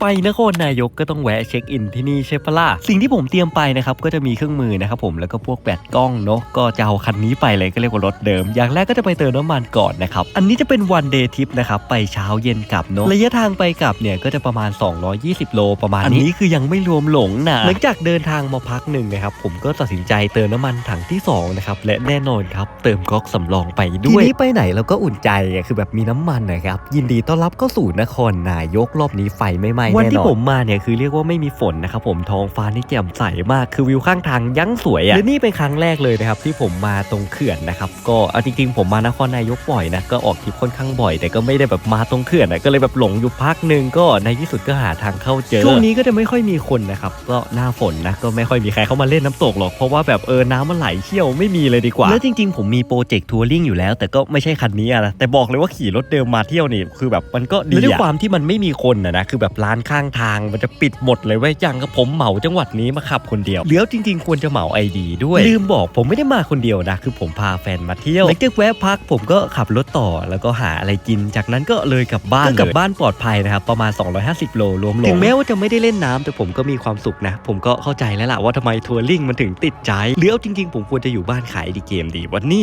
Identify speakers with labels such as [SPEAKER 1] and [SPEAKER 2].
[SPEAKER 1] ไปนครนายกก็ต้องแวะเช็คอินที่นี่ใช่ปะล่ะสิ่งที่ผมเตรียมไปนะครับก็จะมีเครื่องมือนะครับผมแล้วก็พวกแบตกล้องเนาะก็จะเอาคันนี้ไปเลยก็เรียกว่ารถเดิม อย่างแรกก็จะไปเติมน้ำมันก่อนนะครับอันนี้จะเป็นวันเดย์ทริปนะครับไปเช้าเย็นกลับเนาะระยะทางไปกลับเนี่ยก็จะประมาณ 220 โลประมาณนี้อันนี้คือยังไม่รวมหลงนะหลังจากเดินทางมาพักหนึ่งนะครับผมก็ตัดสินใจเติมน้ำมันถังที่สองนะครับและแน่นอนครับเติมก๊อกสำรองไปด้วยทีนี้ไปไหนเราก็อุ่นใจอะคือแบบมีน้ำมันนะครับยินดีต้อนรับเข้าสู่นครนายกรอบนี้ไฟไม่ไหม้แน่นอนวันที่ผมมาเนี่ยคือเรียกว่าไม่มีฝนนะครับผมท้องฟ้านี่แจ่มใสมากคือวิวข้างทางยังสวยอะและนี่เป็นครั้งแรกเลยนะครับที่ผมมาตรงเขื่อนนะครับก็เอาจริงๆ ผมมานครนายกบ่อยนะก็ออกทริปค่อนข้างบ่อย แต่ก็ไม่ได้แบบมาตรงเขื่อนอะก็เลยแบบหลงอยู่พักหนึ่งก็ในที่สุดก็หาทางเข้าเจอช่วงนี้ก็จะไม่ค่อยมีคนนะครับก็หน้าฝนนะก็ไม่ค่อยมีใครเข้ามาเล่นน้ำตกหรอกเพราะว่าแบบเออน้ำมันไหลเชี่ยวไม่มีเลยดีกว่าแล้วจริง ๆ ผมมีโปรเจกต์ทัวริงอยู่แล้ว แต่ก็ไม่ใช่คันนี้อะนะแต่บอกเลยว่าขี่รถเดิมมาเที่ยวนี่คือแบบมันก็ดีอะด้วยความที่มันไม่มีคนนะนะคือแบบร้านข้างทางมันจะปิดหมดเลยเว้ยจังกับผมเหมาจังหวัดนี้มาขับคนเดียวแล้วจริง ๆ ควรจะเหมาไอดีด้วย ลืมบอกผมไม่ได้มาคนเดียวนะ คือผมพาแฟนมาเที่ยวหลังจากแวะพักผมก็ขับรถต่อแล้วก็หาอะไรกิน จากนั้นก็เลยกลับบ้านกลับบ้านปลอดภัยนะครับประมาณ 250 โลรวมๆถึงแม้ว่าจะไม่ได้เล่นน้ำแต่ผมก็มีความสุขนะ ผมก็เข้าใจแล้วล่ะว่าทำไมทัวริงมันถึงติดใจหรือเอาจริง ๆ ผมควรจะอยู่บ้านขายดีเกมดีวันนี้